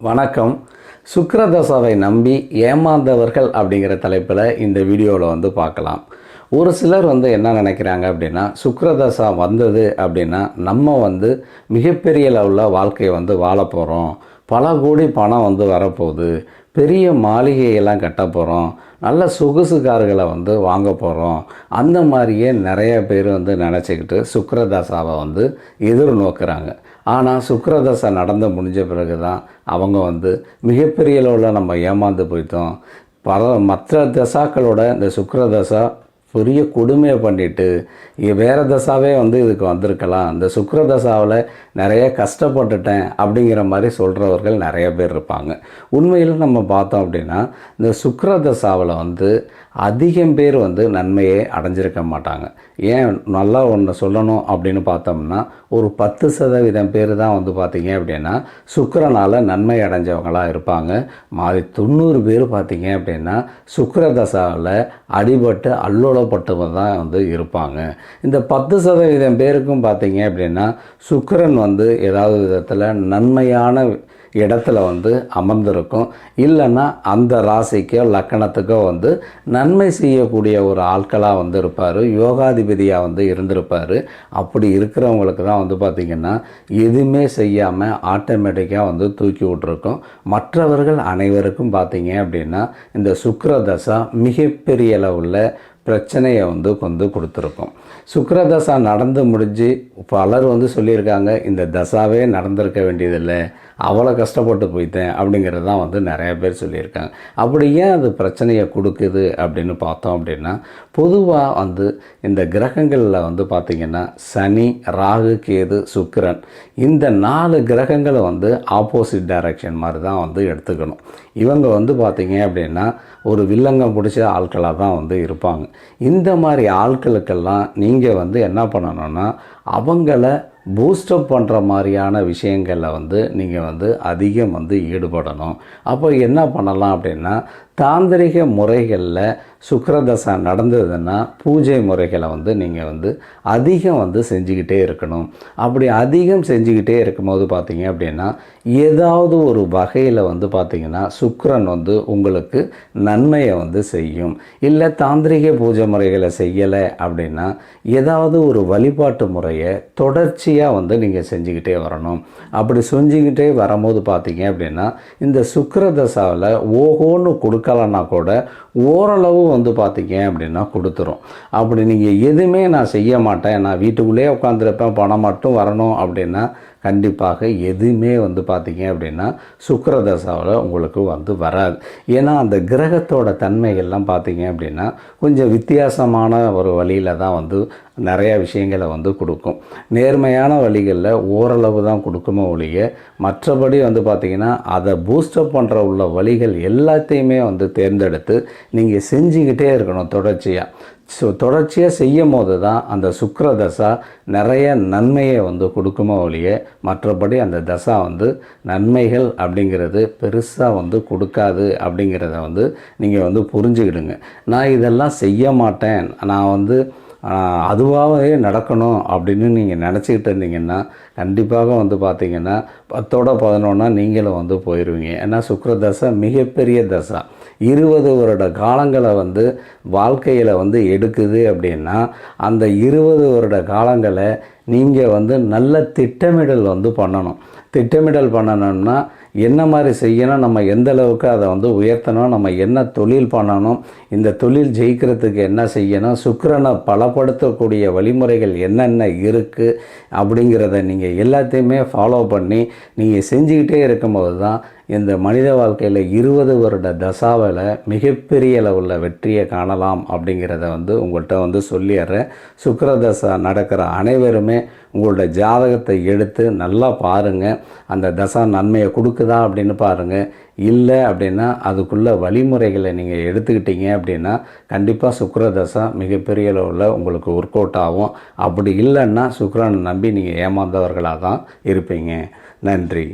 வணக்கம். சுக்கரதசாவை நம்பி ஏமாந்தவர்கள் அப்படிங்கிற தலைப்பில் இந்த வீடியோவில் வந்து பார்க்கலாம். ஒரு சிலர் வந்து என்ன நினைக்கிறாங்க அப்படின்னா சுக்கரதசா வந்தது அப்படின்னா நம்ம வந்து மிகப்பெரிய லெவலில் வாழ்க்கையை வந்து வாழ போகிறோம் பல கோடி பணம் வந்து வரப்போகுது. பெரிய மாளிகையெல்லாம் கட்ட போகிறோம் நல்ல சொகுசு கார்களை வந்து வாங்க போகிறோம் அந்த மாதிரியே நிறைய பேர் வந்து நினச்சிக்கிட்டு சுக்கிரதசாவை வந்து எதிர்நோக்கிறாங்க. ஆனால் சுக்கிரதசை நடந்து முடிஞ்ச பிறகு தான் அவங்க வந்து மிகப்பெரிய அளவில் நம்ம ஏமாந்து போயிட்டோம். பல மற்ற தசாக்களோட இந்த சுக்கிரதசா பெரிய கொடுமையை பண்ணிட்டு வேறு தசாவே வந்து இதுக்கு வந்திருக்கலாம். இந்த சுக்கிரதசாவில் நிறைய கஷ்டப்பட்டுட்டேன் அப்படிங்கிற மாதிரி சொல்கிறவர்கள் நிறைய பேர் இருப்பாங்க. உண்மையில் நம்ம பார்த்தோம் அப்படின்னா இந்த சுக்கிரதசாவில் வந்து அதிகம் பேர் வந்து நன்மையை அடைஞ்சிருக்க மாட்டாங்க. ஏன் நல்லா ஒன்று சொல்லணும் அப்படின்னு பார்த்தோம்னா ஒரு பத்து சதவீதம் பேர் தான் வந்து பார்த்தீங்க அப்படின்னா சுக்கரனால் நன்மை அடைஞ்சவங்களாக இருப்பாங்க. மாதிரி தொண்ணூறு பேர் பார்த்தீங்க அப்படின்னா சுக்கிரதசாவில் அடிபட்டு அல்லோலப்பட்டவங்க தான் வந்து இருப்பாங்க. இந்த பத்து சதவீதம் பேருக்கும் பார்த்தீங்க அப்படின்னா சுக்கரன் வந்து ஏதாவது விதத்தில் நன்மையான இடத்துல வந்து அமர்ந்திருக்கும். இல்லைன்னா அந்த ராசிக்கோ லக்கணத்துக்கோ வந்து நன்மை செய்யக்கூடிய ஒரு ஆட்களாக வந்து இருப்பார். யோகாதிபதியாக வந்து இருந்திருப்பார். அப்படி இருக்கிறவங்களுக்கு தான் வந்து பார்த்திங்கன்னா எதுவுமே செய்யாமல் ஆட்டோமேட்டிக்காக வந்து தூக்கி விட்ருக்கும் மற்றவர்கள் அனைவருக்கும் பார்த்திங்க அப்படின்னா இந்த சுக்கிரதசா மிகப்பெரிய அளவில் பிரச்சனையை வந்து கொண்டு கொடுத்துருக்கோம். சுக்கிரதசா நடந்து முடிஞ்சு பலர் வந்து சொல்லியிருக்காங்க இந்த தசாவே நடந்திருக்க வேண்டியதில்லை அவ்வளோ கஷ்டப்பட்டு போயிட்டேன் அப்படிங்கிறது தான் வந்து நிறைய பேர் சொல்லியிருக்காங்க. அப்படி ஏன் அது பிரச்சனையை கொடுக்குது அப்படின்னு பார்த்தோம் அப்படின்னா பொதுவாக வந்து இந்த கிரகங்களில் வந்து பார்த்திங்கன்னா சனி ராகு கேது சுக்கிரன் இந்த நாலு கிரகங்களை வந்து ஆப்போசிட் டைரக்ஷன் மாதிரி தான் வந்து எடுத்துக்கணும். இவங்க வந்து பார்த்திங்க அப்படின்னா ஒரு வில்லங்கம் பிடிச்ச ஆட்களாக தான் வந்து இருப்பாங்க. இந்த மாதிரி ஆட்களுக்கெல்லாம் நீங்கள் வந்து என்ன பண்ணணும்னா அவங்கள பூஸ்டப் பண்ணுற மாதிரியான விஷயங்களில் வந்து நீங்கள் வந்து அதிகம் வந்து ஈடுபடணும். அப்போ என்ன பண்ணலாம் அப்படின்னா தாந்திரிக முறைகளில் சுக்கிரதசா நடந்ததுன்னா பூஜை முறைகளை வந்து நீங்கள் வந்து அதிகம் வந்து செஞ்சுக்கிட்டே இருக்கணும். அப்படி அதிகம் செஞ்சுக்கிட்டே இருக்கும்போது பார்த்தீங்க அப்படின்னா ஏதாவது ஒரு வகையில் வந்து பார்த்திங்கன்னா சுக்கரன் வந்து உங்களுக்கு நன்மையை வந்து செய்யும். இல்லை தாந்திரிக பூஜை முறைகளை செய்யலை அப்படின்னா ஏதாவது ஒரு வழிபாட்டு முறையை தொடர்ச்சியாக வந்து நீங்கள் செஞ்சுக்கிட்டே வரணும். அப்படி செஞ்சுக்கிட்டே வரும்போது பார்த்தீங்க அப்படின்னா இந்த சுக்கிரதசாவில் ஓஹோன்னு கொடுக்கலன்னா கூட ஓரளவு வந்து பார்த்தீங்க அப்படின்னா கொடுத்துரும். அப்படி நீங்கள் எதுவுமே நான் செய்ய மாட்டேன். நான் வீட்டுக்குள்ளேயே உட்காந்துருப்பேன் பணம் மட்டும் வரணும் அப்படின்னா கண்டிப்பாக எதுவுமே வந்து பார்த்தீங்க அப்படின்னா சுக்கரதசாவில் உங்களுக்கு வந்து வராது. ஏன்னா அந்த கிரகத்தோட தன்மைகள்லாம் பார்த்தீங்க அப்படின்னா கொஞ்சம் வித்தியாசமான ஒரு வழியில் தான் வந்து நிறைய விஷயங்களை வந்து கொடுக்கும். நேர்மையான வழிகளில் ஓரளவு தான் கொடுக்குமோ ஒழிய மற்றபடி வந்து பார்த்திங்கன்னா அதை பூஸ்டப் பண்ணுற உள்ள வழிகள் எல்லாத்தையுமே வந்து தேர்ந்தெடுத்து நீங்கள் செஞ்சுக்கிட்டே இருக்கணும் தொடர்ச்சியாக ஸோ தொடர்ச்சியாக செய்யும் போது தான் அந்த சுக்கர தசா நிறைய நன்மையை வந்து கொடுக்குமோ ஒழிய மற்றபடி அந்த தசா வந்து நன்மைகள் அப்படிங்கிறது பெருசாக வந்து கொடுக்காது அப்படிங்கிறத வந்து நீங்கள் வந்து புரிஞ்சுக்கிடுங்க. நான் இதெல்லாம் செய்ய மாட்டேன். நான் வந்து அதுவாகவே நடக்கணும் அப்படின்னு நீங்கள் நினச்சிக்கிட்டு இருந்தீங்கன்னா கண்டிப்பாக வந்து பார்த்தீங்கன்னா பத்தோட பதினொன்னா நீங்களும் வந்து போயிடுவீங்க ஏன்னா சுக்கர தசை மிகப்பெரிய தசை. இருபது வருட காலங்களை வந்து வாழ்க்கையில் வந்து எடுக்குது அப்படின்னா அந்த இருபது வருட காலங்களை நீங்கள் வந்து நல்ல திட்டமிடல் வந்து பண்ணணும். திட்டமிடல் பண்ணணும்னா என்ன மாதிரி செய்யணும் நம்ம எந்த அளவுக்கு அதை வந்து உயர்த்தணும் நம்ம என்ன தொழில் பண்ணணும் இந்த தொழில் ஜெயிக்கிறதுக்கு என்ன செய்யணும் சுக்கரனை பலப்படுத்தக்கூடிய வழிமுறைகள் என்னென்ன இருக்குது அப்படிங்கிறத நீங்கள் எல்லாத்தையுமே ஃபாலோ பண்ணி நீங்கள் செஞ்சுக்கிட்டே இருக்கும்போது தான் இந்த மனித வாழ்க்கையில் இருபது வருட தசாவில் மிகப்பெரிய அளவில் வெற்றியை காணலாம் அப்படிங்கிறத வந்து உங்கள்கிட்ட வந்து சொல்லிடுறேன். சுக்கிர தசா நடக்கிற அனைவருமே உங்களோட ஜாதகத்தை எடுத்து நல்லா பாருங்கள் அந்த தசா நன்மையை கொடுக்குதா அப்படின்னு பாருங்கள் இல்லை அப்படின்னா அதுக்குள்ள வழிமுறைகளை நீங்கள் எடுத்துக்கிட்டீங்க அப்படின்னா கண்டிப்பாக சுக்கிர தசா மிகப்பெரிய அளவில் உங்களுக்கு ஒர்க் அவுட் ஆகும். அப்படி இல்லைன்னா சுக்கரனை நம்பி நீங்கள் ஏமாந்தவர்களாக தான் இருப்பீங்க. நன்றி.